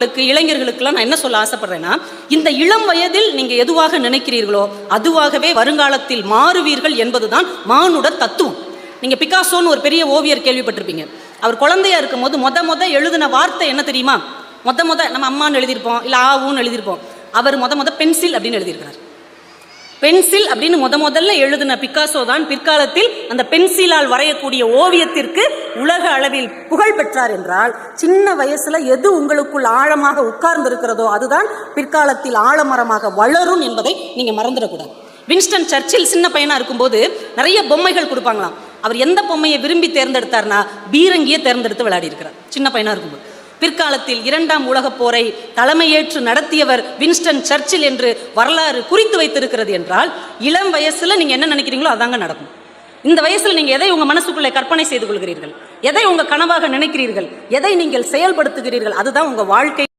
உங்களுக்கு இளைஞர்களுக்கெல்லாம் நான் என்ன சொல்ல ஆசைப்படுறேன்னா இந்த இளம் வயதில் நீங்க எதுவாக நினைக்கிறீர்களோ அதுவாகவே வருங்காலத்தில் மாறுவீர்கள் என்பதுதான் மானுட தத்துவம். நீங்க பிகாசோன்னு ஒரு பெரிய ஓவியர் கேள்விப்பட்டிருப்பீங்க. அவர் குழந்தையா இருக்கும் போது மொத மொத எழுதின வார்த்தை என்ன தெரியுமா? மொத மொத நம்ம அம்மான்னு எழுதியிருப்போம் இல்ல ஆவுன்னு எழுதியிருப்போம். அவர் மொத மொத பென்சில் அப்படின்னு எழுதியிருக்கிறார். பென்சில் அப்படின்னு முத முதல்ல எழுதின பிக்காசோ தான் பிற்காலத்தில் அந்த பென்சிலால் வரையக்கூடிய ஓவியத்திற்கு உலக அளவில் புகழ் பெற்றார் என்றால் சின்ன வயசுல எது உங்களுக்குள் ஆழமாக உட்கார்ந்து இருக்கிறதோ அதுதான் பிற்காலத்தில் ஆழமரமாக வளரும் என்பதை நீங்க மறந்துடக்கூடாது. வின்ஸ்டன் சர்ச்சில் சின்ன பையனா இருக்கும்போது நிறைய பொம்மைகள் கொடுப்பாங்களாம். அவர் எந்த பொம்மையை விரும்பி தேர்ந்தெடுத்தார்னா பீரங்கியை தேர்ந்தெடுத்து விளையாடி இருக்கிறார் சின்ன பையனா இருக்கும்போது. பிற்காலத்தில் இரண்டாம் உலகப் போரை தலைமையேற்று நடத்தியவர் வின்ஸ்டன் சர்ச்சில் என்று வரலாறு குறித்து வைத்திருக்கிறது என்றால் இளம் வயசுல நீங்க என்ன நினைக்கிறீங்களோ அதாங்க நடக்கும். இந்த வயசுல நீங்க எதை உங்க மனசுக்குள்ளே கற்பனை செய்து கொள்கிறீர்கள்? எதை உங்க கனவாக நினைக்கிறீர்கள்? எதை நீங்கள் செயல்படுத்துகிறீர்கள்? அதுதான் உங்க வாழ்க்கை